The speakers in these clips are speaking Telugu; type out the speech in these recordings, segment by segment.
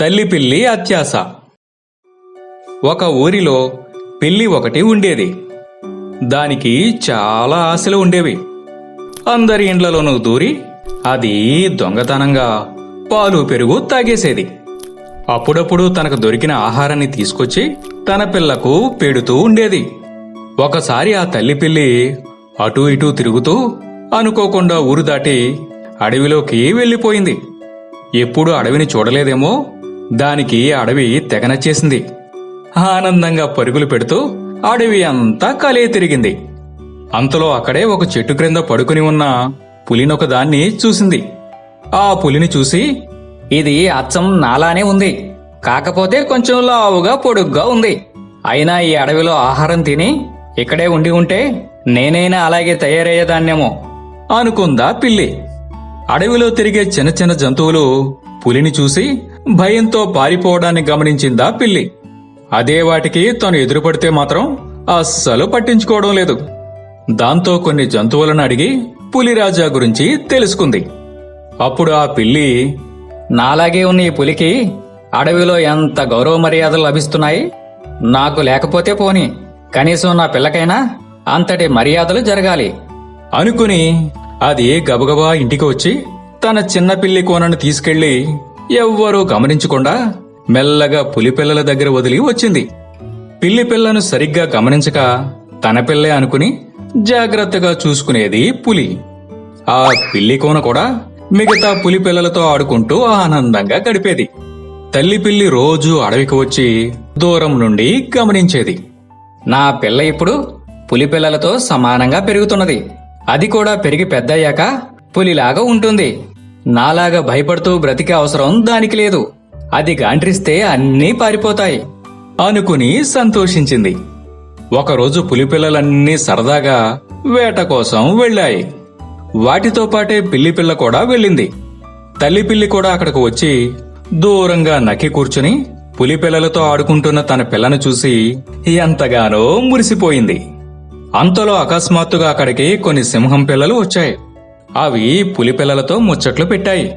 తల్లి పిల్లి అత్యాస. ఒక ఊరిలో పిల్లి ఒకటి ఉండేది. దానికి చాలా ఆశలు ఉండేవి. అందరి ఇండ్లలోనూ దూరి అది దొంగతనంగా పాలు పెరుగు తాగేసేది. అప్పుడప్పుడు తనకు దొరికిన ఆహారాన్ని తీసుకొచ్చి తన పిల్లకు పెడుతూ ఉండేది. ఒకసారి ఆ తల్లి పిల్లి అటూ ఇటూ తిరుగుతూ అనుకోకుండా ఊరు దాటి అడవిలోకి వెళ్ళిపోయింది. ఎప్పుడు అడవిని చూడలేదేమో దానికి అడవి తెగనచ్చేసింది ఆనందంగా పరుగులు పెడుతూ అడవి అంతా కలే తిరిగింది. అంతలో అక్కడే ఒక చెట్టు క్రింద పడుకుని ఉన్న పులినొక దాన్ని చూసింది. ఆ పులిని చూసి ఇది అచ్చం నాలానే ఉంది. కాకపోతే కొంచెం లావుగా పొడుగ్గా ఉంది. అయినా ఈ అడవిలో ఆహారం తిని ఇక్కడే ఉండి ఉంటే నేనైనా అలాగే తయారయ్యేదాన్నేమో అనుకుందా పిల్లి. అడవిలో తిరిగే చిన్న చిన్న జంతువులు పులిని చూసి భయంతో పారిపోవడాన్ని గమనించిందా పిల్లి? అదే వాటికి తను ఎదురుపడితే మాత్రం అస్సలు పట్టించుకోవడం లేదు. దాంతో కొన్ని జంతువులను అడిగి పులిరాజా గురించి తెలుసుకుంది. అప్పుడు ఆ పిల్లి నాలాగే ఉన్న ఈ పులికి అడవిలో ఎంత గౌరవ మర్యాదలు లభిస్తున్నాయి? నాకు లేకపోతే పోని. కనీసం నా పిల్లకైనా అంతటి మర్యాదలు జరగాలి. అనుకుని అది గబగబా ఇంటికి వచ్చి తన చిన్న పిల్లి కోనను తీసుకెళ్ళి ఎవ్వరూ గమనించకుండా మెల్లగా పులిపిల్లల దగ్గర వదిలి వచ్చింది. పిల్లి పిల్లను సరిగ్గా గమనించక తన పిల్లే అనుకుని జాగ్రత్తగా చూసుకునేది పులి. ఆ పిల్లి కోన కూడా మిగతా పులి పిల్లలతో ఆడుకుంటూ ఆనందంగా గడిపేది. తల్లి పిల్లి రోజు అడవికి వచ్చి దూరం నుండి గమనించేది. నా పిల్ల ఇప్పుడు పులి పిల్లలతో సమానంగా పెరుగుతున్నది. అది కూడా పెరిగి పెద్దయ్యాక పులిలాగా ఉంటుంది. నాలాగా భయపడుతూ బ్రతికే అవసరం దానికి లేదు. అది గాండ్రిస్తే అన్నీ పారిపోతాయి. అనుకుని సంతోషించింది. ఒకరోజు పులిపిల్లలన్నీ సరదాగా వేట కోసం వెళ్ళాయి. వాటితో పాటే పిల్లిపిల్ల కూడా వెళ్ళింది. తల్లి పిల్లి కూడా అక్కడికి వచ్చి దూరంగా నక్కి కూర్చుని పులిపిల్లలతో ఆడుకుంటున్న తన పిల్లను చూసి ఎంతగానో మురిసిపోయింది. అంతలో అకస్మాత్తుగా అక్కడికి కొన్ని సింహం పిల్లలు వచ్చాయి. అవి పులిపిల్లలతో ముచ్చట్లు పెట్టాయి.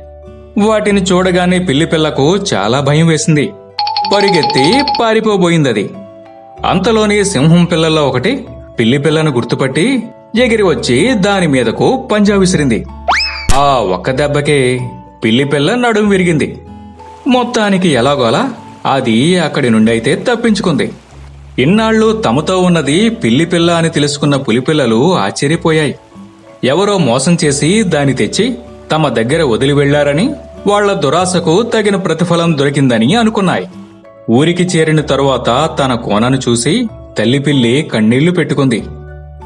వాటిని చూడగానే పిల్లిపిల్లకు చాలా భయం వేసింది. పరిగెత్తి పారిపోబోయిందది. అంతలోని సింహం పిల్లల్లో ఒకటి పిల్లిపిల్లను గుర్తుపట్టి ఎగిరి వచ్చి దాని మీదకు పంజా విసిరింది. ఆ ఒక్క దెబ్బకే పిల్లిపిల్ల నడుం విరిగింది. మొత్తానికి ఎలాగోలా అది అక్కడి నుండి అయితే తప్పించుకుంది. ఇన్నాళ్ళు తమతో ఉన్నది పిల్లిపిల్ల అని తెలుసుకున్న పులిపిల్లలు ఆశ్చర్యపోయాయి. ఎవరో మోసం చేసి దాన్ని తెచ్చి తమ దగ్గర వదిలి వెళ్ళారని వాళ్ళ దురాశకు తగిన ప్రతిఫలం దొరికిందని అనుకున్నాయి. ఊరికి చేరిన తరువాత తన కోనను చూసి తల్లి పిల్లి కన్నీళ్ళు పెట్టుకుంది.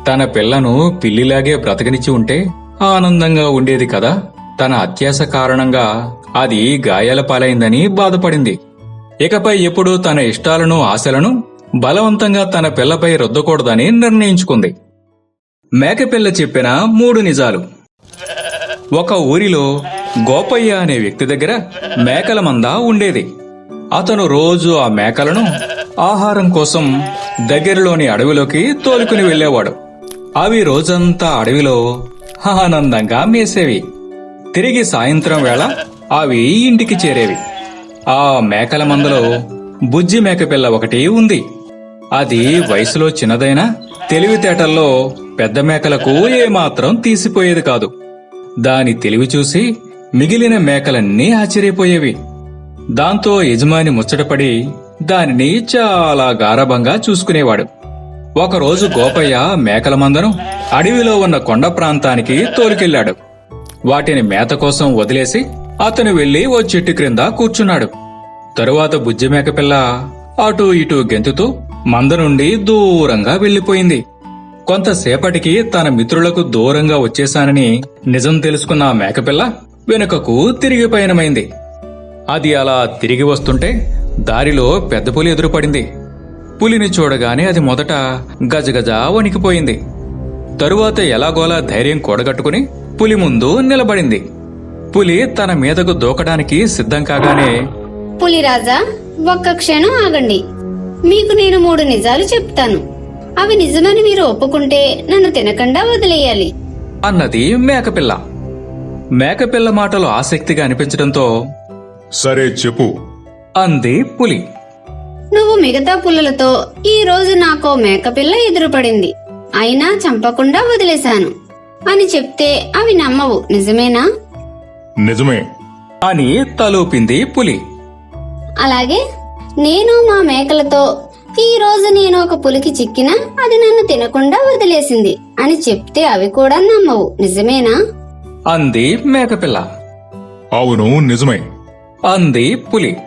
తన పిల్లను పిల్లిలాగే బ్రతకనిచ్చి ఉంటే ఆనందంగా ఉండేది కదా. తన అత్యాశ కారణంగా అది గాయాల పాలైందని బాధపడింది. ఇకపై ఎప్పుడూ తన ఇష్టాలను ఆశలను బలవంతంగా తన పిల్లపై రుద్దకూడదని నిర్ణయించుకుంది. మేకపిల్ల చెప్పిన మూడు నిజాలు. ఒక ఊరిలో గోపయ్య అనే వ్యక్తి దగ్గర మేకల మంద ఉండేది. అతను రోజు ఆ మేకలను ఆహారం కోసం దగ్గరలోని అడవిలోకి తోలుకుని వెళ్ళేవాడు. అవి రోజంతా అడవిలో ఆనందంగా మేసేవి. తిరిగి సాయంత్రం వేళ అవి ఇంటికి చేరేవి. ఆ మేకల మందలో బుజ్జి మేకపిల్ల ఒకటి ఉంది. అది వయసులో చిన్నదైనా తెలివితేటల్లో పెద్ద మేకలకు ఏమాత్రం తీసిపోయేది కాదు. దాని తెలివి చూసి మిగిలిన మేకలన్నీ ఆశ్చర్యపోయేవి. దాంతో యజమాని ముచ్చటపడి దానిని చాలా గారభంగా చూసుకునేవాడు. ఒకరోజు గోపయ్య మేకల మందను అడవిలో ఉన్న కొండ ప్రాంతానికి తోలుకెళ్ళాడు వాటిని మేత కోసం వదిలేసి అతను వెళ్ళి ఓ చెట్టు క్రింద కూర్చున్నాడు. తరువాత బుజ్జి మేకపిల్ల అటూ ఇటూ గెంతుతూ మంద నుండి దూరంగా వెళ్ళిపోయింది కొంతసేపటికి తన మిత్రులకు దూరంగా వచ్చేశానని నిజం తెలుసుకున్న మేకపిల్ల వెనుకకు తిరిగి పయనమైంది. అది అలా తిరిగి వస్తుంటే దారిలో పెద్ద పులి ఎదురుపడింది. పులిని చూడగానే అది మొదట గజగజ వణికిపోయింది. తరువాత ఎలాగోలా ధైర్యం కూడగట్టుకుని పులి ముందు నిలబడింది. పులి తన మీదకు దూకడానికి సిద్ధం కాగానే పులిరాజా ఒక్క క్షణం ఆగండి. మీకు నేను మూడు నిజాలు చెప్తాను. అవి నిజమని మీరు ఒప్పుకుంటే నన్ను తినకుండా వదిలేయాలి. అన్నది మేకపిల్ల. మేకపిల్ల మాటలు ఆసక్తిగా అనిపించడంతో సరే చెప్పు. అంది పులి. నువ్వు మిగతా పుల్లలతో ఈ రోజు నాకో మేకపిల్ల ఎదురుపడింది. అయినా చంపకుండా వదిలేశాను. అని చెప్తే అవి నమ్మవు నిజమేనా? నిజమే. అని తలూపింది పులి. అలాగే నేను మా మేకలతో ఈ రోజు నేను ఒక పులికి చిక్కినా అది నన్ను తినకుండా వదిలేసింది అని చెప్తే అవి కూడా నమ్మవు. నిజమేనా? అంది మేకపిల్ల. అవును నిజమే. అంది పులి.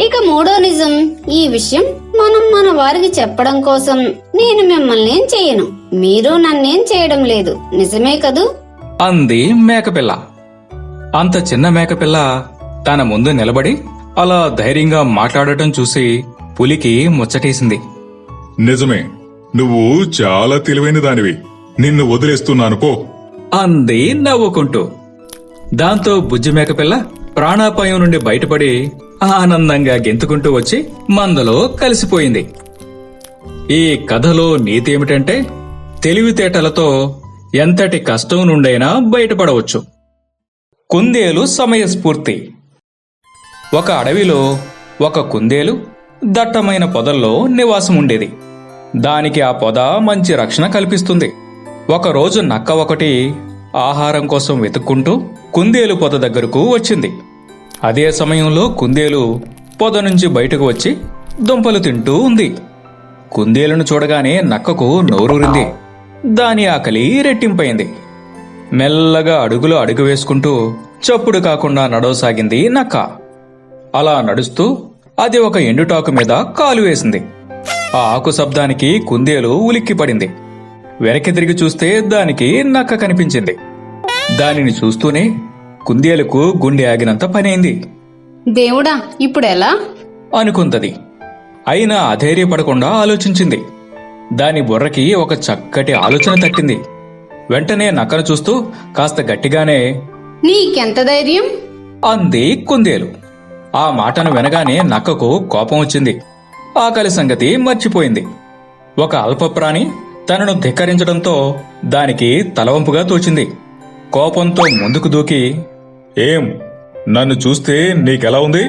ఇక మూడో నిజం ఈ విషయం మనం మన వారికి చెప్పడం కోసం నేను మిమ్మల్ని ఏం చేయను. మీరు నన్నేం చేయడం లేదు. నిజమే కదూ? అంది మేకపిల్ల. అంత చిన్న మేకపిల్ల తన ముందు నిలబడి అలా ధైర్యంగా మాట్లాడటం చూసి పులికి ముచ్చటేసింది. నిజమే నువ్వు చాలా తెలివైన దానివి. నిన్ను వదిలేస్తున్నాను పో. అంది నవ్వుకుంటూ. దాంతో బుజ్జి మేకపిల్ల ప్రాణాపాయం నుండి బయటపడి ఆనందంగా గెంతుకుంటూ వచ్చి మందలో కలిసిపోయింది. ఈ కథలో నీతి ఏమిటంటే తెలివితేటలతో ఎంతటి కష్టం నుండైనా బయటపడవచ్చు. కుందేలు సమయస్ఫూర్తి. ఒక అడవిలో ఒక కుందేలు దట్టమైన పొదల్లో నివాసం ఉండేది. దానికి ఆ పొద మంచి రక్షణ కల్పిస్తుంది. ఒకరోజు నక్క ఒకటి ఆహారం కోసం వెతుక్కుంటూ కుందేలు పొద దగ్గరకు వచ్చింది. అదే సమయంలో కుందేలు పొద నుంచి బయటకు వచ్చి దుంపలు తింటూ ఉంది. కుందేలును చూడగానే నక్కకు నోరూరింది. దాని ఆకలి రెట్టింపైంది. మెల్లగా అడుగులు అడుగు వేసుకుంటూ చప్పుడు కాకుండా నడవసాగింది నక్క. అలా నడుస్తూ అది ఒక ఎండుటాకు మీద కాలు వేసింది. ఆ ఆకు శబ్దానికి కుందేలు ఉలిక్కిపడింది. వెనక్కి తిరిగి చూస్తే దానికి నక్క కనిపించింది. దానిని చూస్తూనే కుందేలుకు గుండె ఆగినంత పనైంది. దేవుడా ఇప్పుడెలా? అనుకుందది అయినా అధైర్యపడకుండా ఆలోచించింది. దాని బుర్రకి ఒక చక్కటి ఆలోచన తట్టింది. వెంటనే నక్కను చూస్తూ కాస్త గట్టిగానే నీకెంత ధైర్యం? అంది కుందేలు. ఆ మాటను వినగానే నక్కకు కోపం వచ్చింది. ఆకలి సంగతి మర్చిపోయింది. ఒక అల్పప్రాణి తనను ధిక్కరించడంతో దానికి తలవంపుగా తోచింది. కోపంతో ముందుకు దూకి ఏం నన్ను చూస్తే నీకెలా ఉంది?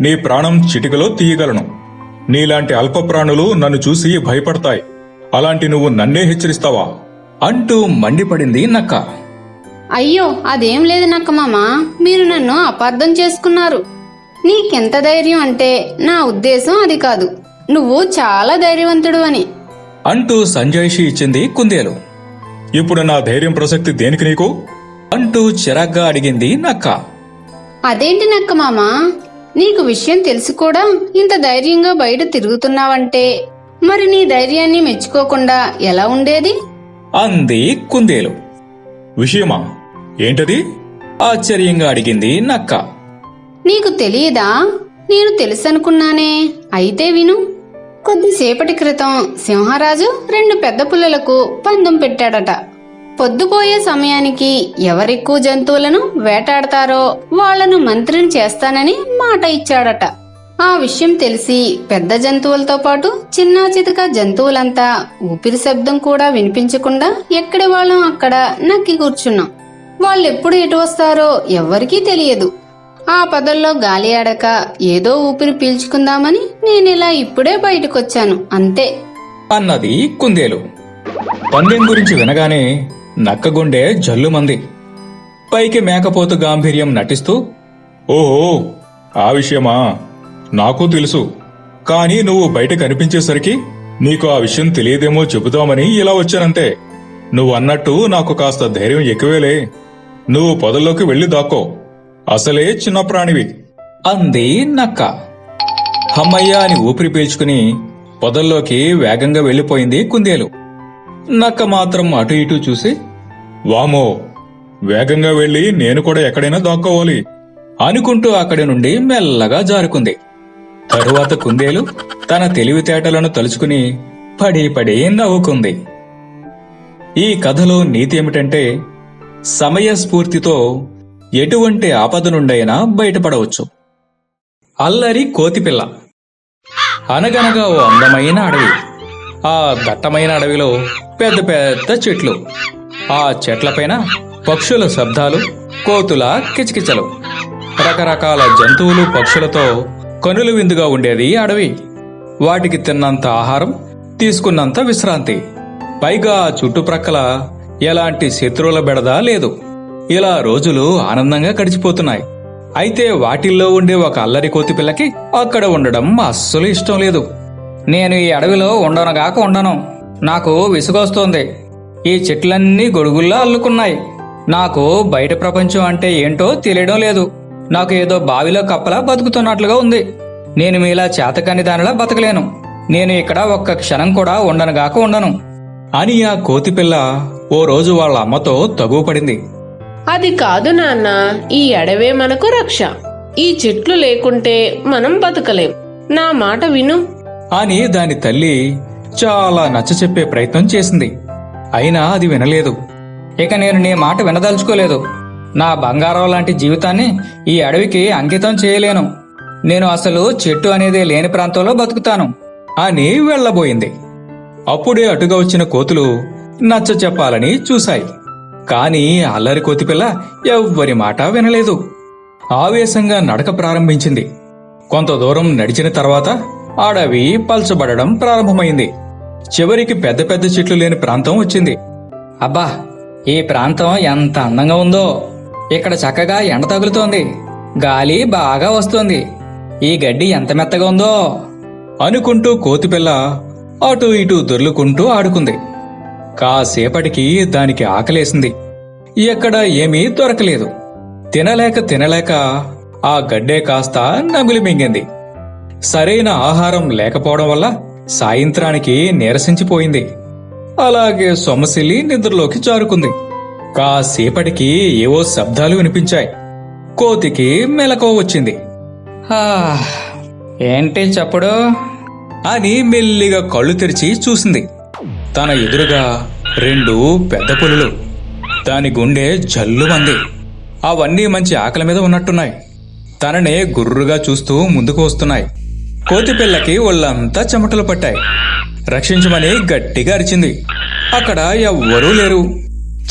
నీ ప్రాణం చిటికలో తీయగలను. నీలాంటి అల్పప్రాణులు నన్ను చూసి భయపడతాయి. అలాంటి నువ్వు నన్నే హెచ్చరిస్తావా? అంటూ మండిపడింది నక్క. అయ్యో అదేం లేదు నక్క మామ. మీరు నన్ను అపార్థం చేసుకున్నారు. నీకెంత ధైర్యం అంటే నా ఉద్దేశం అది కాదు. నువ్వు చాలా ధైర్యవంతుడు అని అంటూ సంజాయిషి ఇచ్చింది కుందేలు. ఇప్పుడు నా ధైర్యం ప్రసక్తి దేనికి నీకు? అంటూ చిరాగ్గా అడిగింది నక్క. అదేంటి నక్క మామ? నీకు విషయం తెలిసి కూడా ఇంత ధైర్యంగా బయట తిరుగుతున్నావంటే మరి నీ ధైర్యాన్ని మెచ్చుకోకుండా ఎలా ఉండేది? అంది కుందేలు. విషయమా? ఏంటది? ఆశ్చర్యంగా అడిగింది నక్క. నీకు తెలియదా? నేను తెలుసనుకున్నానే. అయితే విను. కొద్దిసేపటి క్రితం సింహరాజు రెండు పెద్ద పుల్లలకు పందెం పెట్టాడట. పొద్దుపోయే సమయానికి ఎవరెక్కువ జంతువులను వేటాడతారో వాళ్ళను మంత్రిని చేస్తానని మాట ఇచ్చాడట. ఆ విషయం తెలిసి పెద్ద జంతువులతో పాటు చిన్నా చితక జంతువులంతా ఊపిరి శబ్దం కూడా వినిపించకుండా ఎక్కడి వాళ్ళం అక్కడ నక్కి కూర్చున్నాం. వాళ్ళెప్పుడు ఎటు వస్తారో ఎవ్వరికీ తెలియదు. ఆ పదల్లో గాలి ఆడక ఏదో ఊపిరి పీల్చుకుందామని నేనిలా ఇప్పుడే బయటకొచ్చాను అంతే. అన్నది కుందేలు. పందెం గురించి వినగానే నక్కగుండె జల్లుమంది. పైకి మేకపోతు గాంభీర్యం నటిస్తూ ఓహో ఆ విషయమా? నాకు తెలుసు. కానీ నువ్వు బయట కనిపించేసరికి నీకు ఆ విషయం తెలియదేమో చెబుతామని ఇలా వచ్చానంతే. నువ్వు అన్నట్టు నాకు కాస్త ధైర్యం ఎక్కువేలే. నువ్వు పొదల్లోకి వెళ్ళి దాక్కో. అసలే చిన్న ప్రాణివి. అంది నక్క. హమ్మయ్య అని ఊపిరి పీల్చుకుని పొదల్లోకి వేగంగా వెళ్ళిపోయింది కుందేలు. నక్క మాత్రం అటు ఇటు చూసి వామో వేగంగా వెళ్ళి నేను కూడా ఎక్కడైనా దాక్కోవాలి అనుకుంటూ అక్కడి నుండి మెల్లగా జారుకుంది. తరువాత కుందేలు తన తెలివితేటలను తలుచుకుని పడి పడి నవ్వుకుంది. ఈ కథలో నీతి ఏమిటంటే సమయస్ఫూర్తితో ఎటువంటి ఆపద నుండైనా బయటపడవచ్చు. అల్లరి కోతిపిల్ల. అనగనగా ఓ అందమైన అడవి. ఆ దట్టమైన అడవిలో పెద్ద పెద్ద చెట్లు. ఆ చెట్లపైన పక్షుల శబ్దాలు కోతుల కిచకిచలు. రకరకాల జంతువులు పక్షులతో కనుల విందుగా ఉండేది అడవి. వాటికి తిన్నంత ఆహారం తీసుకున్నంత విశ్రాంతి. పైగా చుట్టుప్రక్కల ఎలాంటి శత్రువుల బెడద లేదు. ఇలా రోజులు ఆనందంగా గడిచిపోతున్నాయి. అయితే వాటిల్లో ఉండే ఒక అల్లరి కోతి పిల్లకి అక్కడ ఉండడం అస్సలు ఇష్టం లేదు. నేను ఈ అడవిలో ఉండనుగాక ఉండను. నాకు విసుగొస్తోంది. ఈ చెట్లన్నీ గొడుగుల్లా అల్లుకున్నాయి. నాకు బయట ప్రపంచం అంటే ఏంటో తెలియడం లేదు. నాకు ఏదో బావిలో కప్పలా బతుకుతున్నట్లుగా ఉంది. నేను మీలా చేతకాని దానిలా బతకలేను. నేను ఇక్కడ ఒక్క క్షణం కూడా ఉండనుగాక ఉండను. అని ఆ కోతిపిల్ల ఓ రోజు వాళ్ళ అమ్మతో తగువ పడింది అది కాదు నాన్న ఈ అడవే మనకు రక్ష. ఈ చెట్లు లేకుంటే మనం బతకలేం. నా మాట విను. అని దాని తల్లి చాలా నచ్చ చెప్పే ప్రయత్నం చేసింది. అయినా అది వినలేదు. ఇక నేను నీ మాట వినదలుచుకోలేదు. నా బంగారం లాంటి జీవితాన్ని ఈ అడవికి అంకితం చేయలేను. నేను అసలు చెట్టు అనేది లేని ప్రాంతంలో బతుకుతాను అని వెళ్ళబోయింది. అప్పుడే అటుగా వచ్చిన కోతులు నచ్చ చెప్పాలని చూశాయి. కాని అల్లరి కోతిపిల్ల ఎవ్వరి మాట వినలేదు. ఆవేశంగా నడక ప్రారంభించింది. కొంత దూరం నడిచిన తర్వాత అడవి పల్చబడడం ప్రారంభమైంది. చివరికి పెద్ద పెద్ద చెట్లు లేని ప్రాంతం వచ్చింది. అబ్బా ఈ ప్రాంతం ఎంత అందంగా ఉందో! ఇక్కడ చక్కగా ఎండ తగులుతోంది. గాలి బాగా వస్తోంది. ఈ గడ్డి ఎంత మెత్తగా ఉందో! అనుకుంటూ కోతిపిల్ల అటు ఇటు దొర్లుకుంటూ ఆడుకుంది. కాసేపటికి దానికి ఆకలేసింది. ఎక్కడ ఏమీ దొరకలేదు. తినలేక తినలేక ఆ గడ్డే కాస్త నమిలి మింగింది. సరైన ఆహారం లేకపోవడం వల్ల సాయంత్రానికి నీరసించిపోయింది. అలాగే సొమ్మసిల్లి నిద్రలోకి జారుకుంది. కాసేపటికి ఏవో శబ్దాలు వినిపించాయి. కోతికి మెలకువ వచ్చింది. ఏంటి చప్పుడు? అని మెల్లిగా కళ్ళు తెరిచి చూసింది. తన ఎదురుగా రెండు పెద్ద పులులు. దాని గుండె జల్లుమంది. అవన్నీ మంచి ఆకలి మీద ఉన్నట్టున్నాయి. తననే గుర్రుగా చూస్తూ ముందుకు వస్తున్నాయి. కోతి పిల్లకి ఒళ్ళంతా చెమటలు పట్టాయి. రక్షించమని గట్టిగా అరిచింది. అక్కడ ఎవ్వరూ లేరు.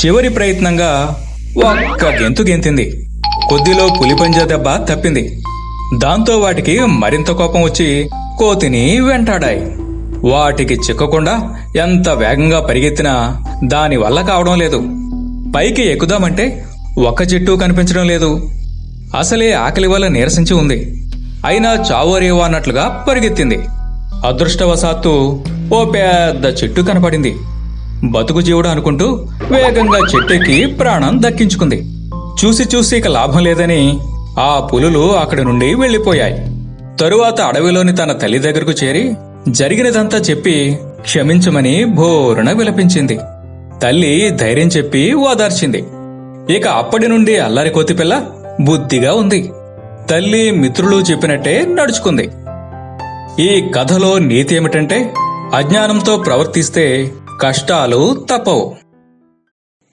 చివరి ప్రయత్నంగా ఒక్క గెంతు గెంతింది. కొద్దిలో పులిపంజా దెబ్బ తప్పింది. దాంతో వాటికి మరింత కోపం వచ్చి కోతిని వెంటాడాయి. వాటికి చిక్కకుండా ఎంత వేగంగా పరిగెత్తినా దాని వల్ల కావడం లేదు. పైకి ఎక్కుదామంటే ఒక్క చెట్టు కనిపించడం లేదు. అసలే ఆకలి వల్ల నీరసించి ఉంది. అయినా చావోరేవో అన్నట్లుగా పరిగెత్తింది. అదృష్టవశాత్తు ఓ పెద్ద చెట్టు కనపడింది. బతుకు జీవుడు అనుకుంటూ వేగంగా చెట్టెక్కి ప్రాణం దక్కించుకుంది. చూసి చూసి ఇక లాభం లేదని ఆ పులులు అక్కడి నుండి వెళ్ళిపోయాయి తరువాత అడవిలోని తన తల్లి దగ్గరకు చేరి జరిగినదంతా చెప్పి క్షమించమని భోరున విలపించింది. తల్లి ధైర్యం చెప్పి ఓదార్చింది. ఇక అప్పటి నుండి అల్లరి కోతిపిల్ల బుద్ధిగా ఉంది. తల్లి మిత్రులు చెప్పినట్టే నడుచుకుంది. ఈ కథలో నీతి ఏమిటంటే అజ్ఞానంతో ప్రవర్తిస్తే కష్టాలు తప్పవు.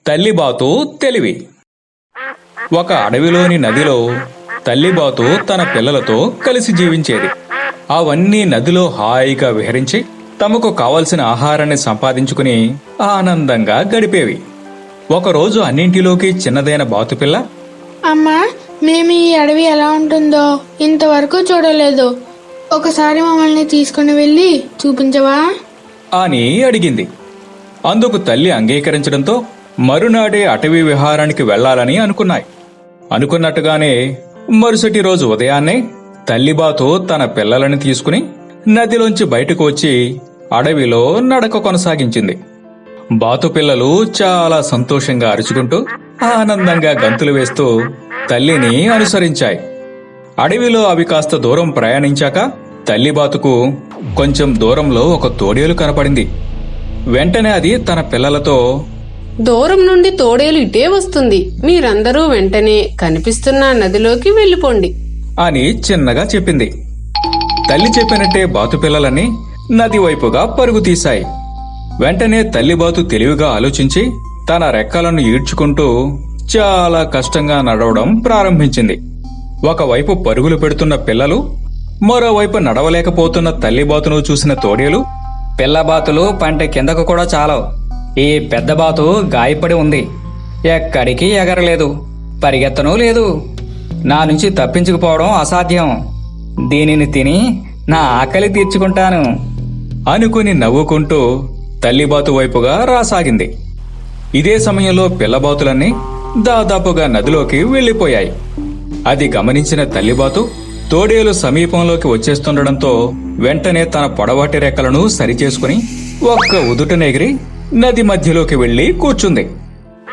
తల్లిబాతు తెలివి. ఒక అడవిలోని నదిలో తల్లిబాతు తన పిల్లలతో కలిసి జీవించేది. అవన్నీ నదిలో హాయిగా విహరించి తమకు కావలసిన ఆహారాన్ని సంపాదించుకుని ఆనందంగా గడిపేవి. ఒకరోజు అన్నింటిలోకి చిన్నదైన బాతుపిల్ల అమ్మా మేము ఈ అడవి ఎలా ఉంటుందో ఇంతవరకు చూడలేదు. ఒకసారి మమ్మల్ని తీసుకుని వెళ్ళి చూపించవా? అని అడిగింది. అందుకు తల్లి అంగీకరించడంతో మరునాడే అటవీ విహారానికి వెళ్ళాలని అనుకున్నాయి. అనుకున్నట్టుగానే మరుసటి రోజు ఉదయాన్నే తల్లిబాతు తన పిల్లలని తీసుకుని నదిలోంచి బయటకు వచ్చి అడవిలో నడక కొనసాగించింది. బాతు పిల్లలు చాలా సంతోషంగా అరుచుకుంటూ ఆనందంగా గంతులు వేస్తూ తల్లిని అనుసరించాయి. అడవిలో అవి కాస్త దూరం ప్రయాణించాక తల్లి బాతుకు కొంచెం దూరంలో ఒక తోడేలు కనపడింది. వెంటనే అది తన పిల్లలతో దూరం నుండి తోడేలు ఇటే వస్తుంది. మీరందరూ వెంటనే కనిపిస్తున్న నదిలోకి వెళ్ళిపోండి. అని చిన్నగా చెప్పింది. తల్లి చెప్పినట్టే బాతు పిల్లలని నది వైపుగా పరుగు తీశాయి. వెంటనే తల్లి బాతు తెలివిగా ఆలోచించి తన రెక్కలను ఈడ్చుకుంటూ చాలా కష్టంగా నడవడం ప్రారంభించింది. ఒకవైపు పరుగులు పెడుతున్న పిల్లలు మరోవైపు నడవలేకపోతున్న తల్లి బాతును చూసిన తోడేలు పిల్లబాతులు పంట కిందకు కూడా చాలవు. ఈ పెద్ద బాతు గాయపడి ఉంది. ఎక్కడికి ఎగరలేదు. పరిగెత్తనూ లేదు. నా నుంచి తప్పించుకుపోవడం అసాధ్యం. దీనిని తిని నా ఆకలి తీర్చుకుంటాను. అనుకుని నవ్వుకుంటూ తల్లిబాతు వైపుగా రాసాగింది. ఇదే సమయంలో పిల్లబాతులన్నీ దాదాపుగా నదిలోకి వెళ్ళిపోయాయి అది గమనించిన తల్లిబాతు తోడేలు సమీపంలోకి వచ్చేస్తుండడంతో వెంటనే తన పొడవాటి రెక్కలను సరిచేసుకుని ఒక్క ఉదుటనెగిరి నది మధ్యలోకి వెళ్ళి కూర్చుంది.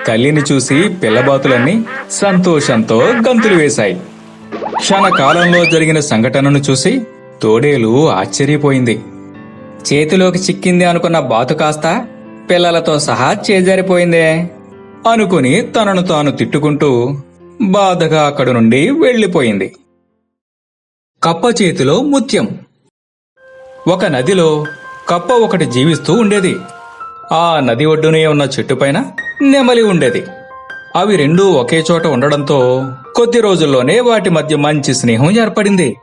తల్లిని చూసి పిల్లబాతులన్నీ సంతోషంతో గంతులు వేశాయి. క్షణకాలంలో జరిగిన సంఘటనను చూసి తోడేలు ఆశ్చర్యపోయింది. చేతిలోకి చిక్కింది అనుకున్న బాతు కాస్త పిల్లలతో సహా చేజారిపోయిందే అనుకుని తనను తాను తిట్టుకుంటూ బాధగా అక్కడి నుండి వెళ్ళిపోయింది కప్ప చేతిలో ముత్యం. ఒక నదిలో కప్ప ఒకటి జీవిస్తూ ఉండేది. ఆ నది ఒడ్డునే ఉన్న చెట్టుపైన నెమలి ఉండేది. అవి రెండూ ఒకే చోట ఉండడంతో కొద్ది రోజుల్లోనే వాటి మధ్య మంచి స్నేహం ఏర్పడింది.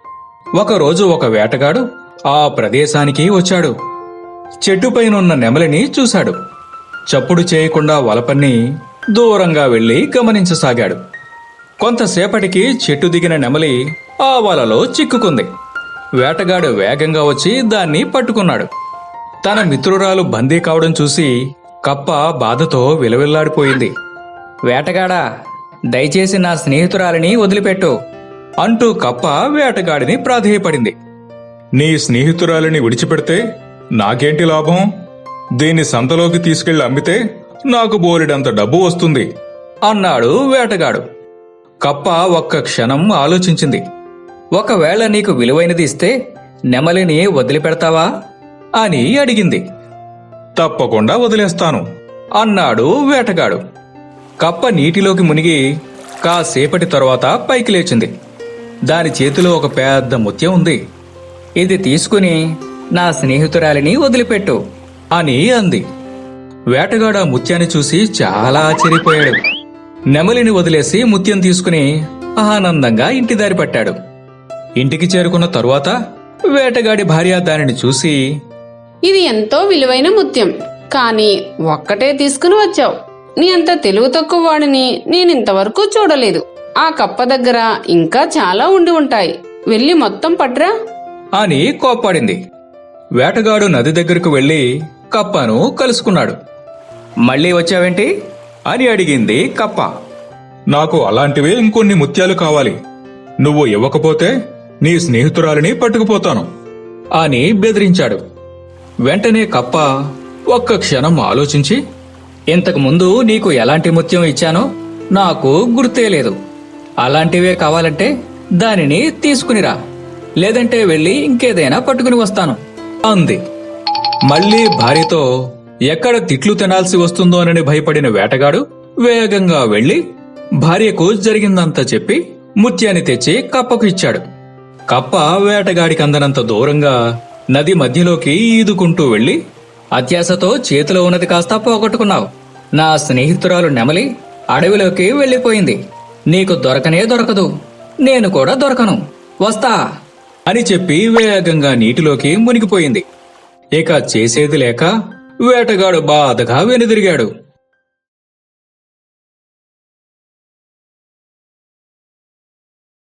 ఒకరోజు ఒక వేటగాడు ఆ ప్రదేశానికి వచ్చాడు. చెట్టుపైనున్న నెమలిని చూశాడు. చప్పుడు చేయకుండా వలపన్ని దూరంగా వెళ్ళి గమనించసాగాడు. కొంతసేపటికి చెట్టు దిగిన నెమలి ఆ వలలో చిక్కుకుంది. వేటగాడు వేగంగా వచ్చి దాన్ని పట్టుకున్నాడు. తన మిత్రురాలు బందీ కావడం చూసి కప్ప బాధతో విలవిల్లాడిపోయింది. వేటగాడా దయచేసి నా స్నేహితురాలిని వదిలిపెట్టు అంటూ కప్ప వేటగాడిని ప్రాధేయపడింది. నీ స్నేహితురాలిని విడిచిపెడితే నాకేంటి లాభం? దీన్ని సంతలోకి తీసుకెళ్ళి అమ్మితే నాకు బోలెడంత డబ్బు వస్తుంది. అన్నాడు వేటగాడు. కప్ప ఒక్క క్షణం ఆలోచించింది. ఒకవేళ నీకు విలువైనది ఇస్తే నెమలిని వదిలిపెడతావా? అని అడిగింది. తప్పకుండా వదిలేస్తాను. అన్నాడు వేటగాడు. కప్ప నీటిలోకి మునిగి కాసేపటి తరువాత పైకి లేచింది. దాని చేతిలో ఒక పెద్ద ముత్యం ఉంది. ఇది తీసుకుని నా స్నేహితురాలిని వదిలిపెట్టు అని అంది. వేటగాడు ఆ ముత్యాన్ని చూసి చాలా ఆశ్చర్యపోయాడు. నెమలిని వదిలేసి ముత్యం తీసుకుని ఆనందంగా ఇంటి దారి పట్టాడు. ఇంటికి చేరుకున్న తరువాత వేటగాడి భార్య దానిని చూసి ఇది ఎంతో విలువైన ముత్యం. కానీ ఒక్కటే తీసుకుని వచ్చావు. నీ అంత తెలివి తక్కువ వాడిని నేనింతవరకు చూడలేదు. ఆ కప్ప దగ్గర ఇంకా చాలా ఉండి ఉంటాయి. వెళ్ళి మొత్తం పట్రా. అని కోప్పాడింది. వేటగాడు నది దగ్గరకు వెళ్ళి కప్పను కలుసుకున్నాడు. మళ్ళీ వచ్చావేంటి? అని అడిగింది కప్ప. నాకు అలాంటివే ఇంకొన్ని ముత్యాలు కావాలి. నువ్వు ఇవ్వకపోతే నీ స్నేహితురాలిని పట్టుకుపోతాను. అని బెదిరించాడు. వెంటనే కప్ప ఒక్క క్షణం ఆలోచించి ఇంతకు ముందు నీకు ఎలాంటి ముత్యం ఇచ్చానో నాకు గుర్తే లేదు. అలాంటివే కావాలంటే దానిని తీసుకునిరా. లేదంటే వెళ్ళి ఇంకేదైనా పట్టుకుని వస్తాను. అంది. మళ్ళీ భార్యతో ఎక్కడ తిట్లు తినాల్సి వస్తుందోనని భయపడిన వేటగాడు వేగంగా వెళ్ళి భార్యకు జరిగిందంతా చెప్పి ముత్యాన్ని తెచ్చి కప్పకు ఇచ్చాడు. కప్ప వేటగాడికి అందనంత దూరంగా నది మధ్యలోకి ఈదుకుంటూ వెళ్ళి అత్యాశతో చేతిలో ఉన్నది కాస్త పోగొట్టుకున్నావు. నా స్నేహితురాలు నెమలి అడవిలోకి వెళ్ళిపోయింది. నీకు దొరకనే దొరకదు. నేను కూడా దొరకను. వస్తా. అని చెప్పి వేగంగా నీటిలోకి మునిగిపోయింది. ఇక చేసేది లేక వేటగాడు బాధగా వెనుదిరిగాడు.